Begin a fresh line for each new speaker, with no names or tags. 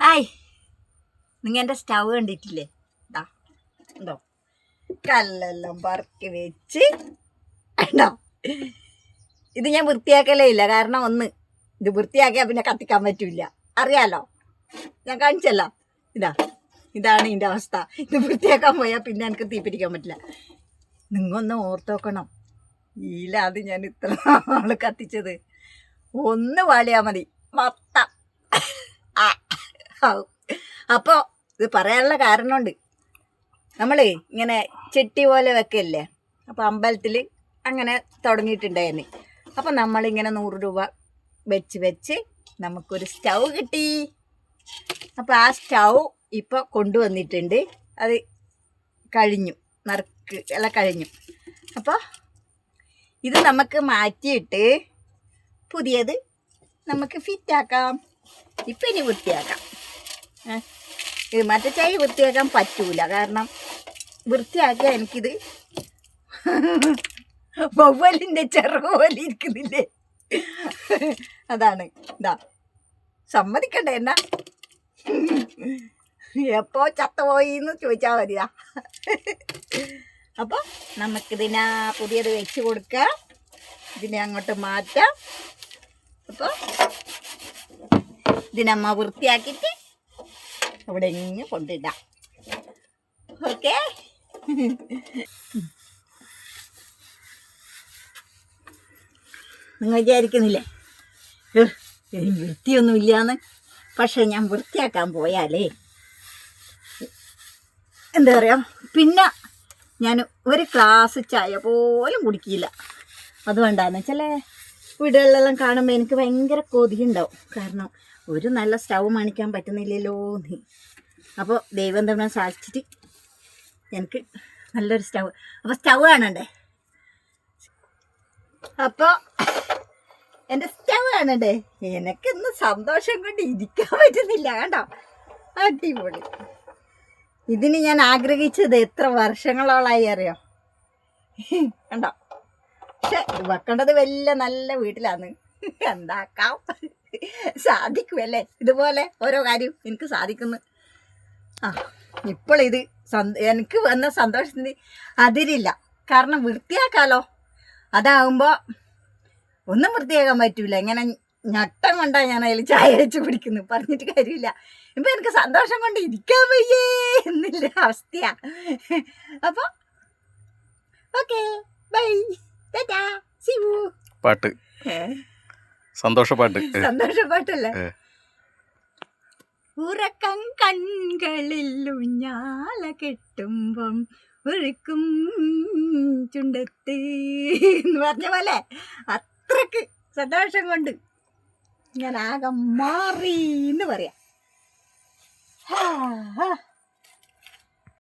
Hi. നിങ്ങൾ എന്റെ stove കണ്ടിട്ടില്ലേ? ഉണ്ടോ? കല്ലെല്ലാം പറക്കി വെച്ച്. ഉണ്ടോ ഇത് ഞാൻ വൃത്തിയാക്കലേ ഇല്ല. കാരണം ഒന്ന് ഇത് വൃത്തിയാക്കിയാൽ പിന്നെ കത്തിക്കാൻ പറ്റില്ല. അറിയാലോ? ഞാൻ കാണിച്ചല്ല. ഇതാ ഇതാണ് ഇതിന്റെ അവസ്ഥ. ഇത് വൃത്തിയാക്കാൻ പോയാൽ പിന്നെ എനിക്ക് തീപ്പിടിക്കാൻ പറ്റില്ല. നിങ്ങൊന്ന് ഓർത്തോക്കണം. ഈല അത് ഞാൻ ഇത്ര നാൾ കത്തിച്ചത്. ഒന്ന് വാളിയാൽ മതി. മൊത്തം. ഔ. അപ്പോൾ ഇത് പറയാനുള്ള കാരണമുണ്ട്. നമ്മളേ ഇങ്ങനെ ചെട്ടി പോലെ വെക്കല്ലേ? അപ്പോൾ അമ്പലത്തിൽ അങ്ങനെ തുടങ്ങിയിട്ടുണ്ടായിരുന്നു അപ്പോൾ നമ്മളിങ്ങനെ നൂറ് രൂപ വെച്ച് വെച്ച് നമുക്കൊരു സ്റ്റൗ കിട്ടി. അപ്പോൾ ആ സ്റ്റൗ ഇപ്പോൾ കൊണ്ടുവന്നിട്ടുണ്ട്. അത് കഴിഞ്ഞു. നറുക്ക് എല്ലാം കഴിഞ്ഞു. അപ്പോൾ ഇത് നമുക്ക് മാറ്റിയിട്ട് പുതിയത് നമുക്ക് ഫിറ്റാക്കാം ഇപ്പം ഇനി വൃത്തിയാക്കാം? ഇത് മറ്റേ ചായ വൃത്തിയാക്കാൻ പറ്റൂല. കാരണം വൃത്തിയാക്കിയാൽ എനിക്കിത് വവ്വലിന്റെ ഇരിക്കുന്നില്ലേ? അതാണ്. ഇതാ. സമ്മതിക്കണ്ട എന്നാ? എപ്പോ ചത്തുപോയി എന്ന് ചോദിച്ചാൽ മതിയാ അപ്പോൾ നമുക്കിതിനാ പുതിയത് വെച്ച് കൊടുക്കാം. ഇതിനെ അങ്ങോട്ട് മാറ്റാം. അപ്പോൾ ഇതിനമ്മ വൃത്തിയാക്കിയിട്ട് അവിടെ ഇങ്ങനെ കൊണ്ടിടാം. ഓക്കെ? നിങ്ങൾ വിചാരിക്കുന്നില്ലേ? "ഏഹ്, എനിക്ക് വൃത്തിയൊന്നും ഇല്ലാന്ന് പക്ഷെ ഞാൻ വൃത്തിയാക്കാൻ പോയാലേ. എന്താ പറയുക പിന്നെ ഞാൻ ഒരു ക്ലാസ് ചായ പോലും കുടിക്കില്ല. അതുകൊണ്ടാന്ന് വെച്ചാൽ വീടുകളിലെല്ലാം കാണുമ്പോൾ എനിക്ക് ഭയങ്കര കൊതിയുണ്ടാവും. കാരണം ഒരു നല്ല സ്റ്റൗ മാണിക്കാൻ പറ്റുന്നില്ലല്ലോ നീ അപ്പോൾ ദൈവം തന്നെ സാധിച്ചിട്ട് എനിക്ക് നല്ലൊരു സ്റ്റൗ. അപ്പോൾ സ്റ്റൗ കാണണ്ടേ? അപ്പോൾ എന്റെ സ്റ്റൗ കാണണ്ടേ? എനിക്കിന്ന് സന്തോഷം കൊണ്ട് ഇരിക്കാൻ പറ്റുന്നില്ല. കണ്ടോ? അടിപൊളി. ഇതിന് ഞാൻ ആഗ്രഹിച്ചത് എത്ര വർഷങ്ങളോളായി അറിയോ? കണ്ടോ? പക്ഷെ വെക്കേണ്ടത് വലിയ നല്ല വീട്ടിലാണ്. എന്താക്കാം? സാധിക്കുമല്ലേ ഇതുപോലെ ഓരോ കാര്യം എനിക്ക് സാധിക്കുന്നു. ആ ഇപ്പോളിത് എനിക്ക് വന്ന സന്തോഷത്തിന് അതിരില്ല. കാരണം വൃത്തിയാക്കാലോ. അതാകുമ്പോൾ ഒന്നും വൃത്തിയാക്കാൻ പറ്റൂല. ഇങ്ങനെ ഞട്ടം കൊണ്ടാ ഞാൻ അതിൽ ചായ വെച്ച് കുടിക്കുന്നു. പറഞ്ഞിട്ട് കാര്യമില്ല. ഇപ്പൊ എനിക്ക് സന്തോഷം കൊണ്ട് ഇരിക്കാൻ വയ്യേ എന്നില്ല അവസ്ഥയാ. അപ്പൊ ഓക്കെ. ബൈ.
പാട്ട്. സന്തോഷപ്പാട്ട്.
സന്തോഷപ്പാട്ടല്ലേ. ഉറക്കം കൺകളിൽ ഊഞ്ഞാല കെട്ടുമ്പം ഒഴുക്കും ചുണ്ടത്ത് എന്ന് പറഞ്ഞ പോലെ അത്രയ്ക്ക് സന്തോഷം കൊണ്ട് ഞാൻ ആകെ മാറി എന്ന് പറയാ.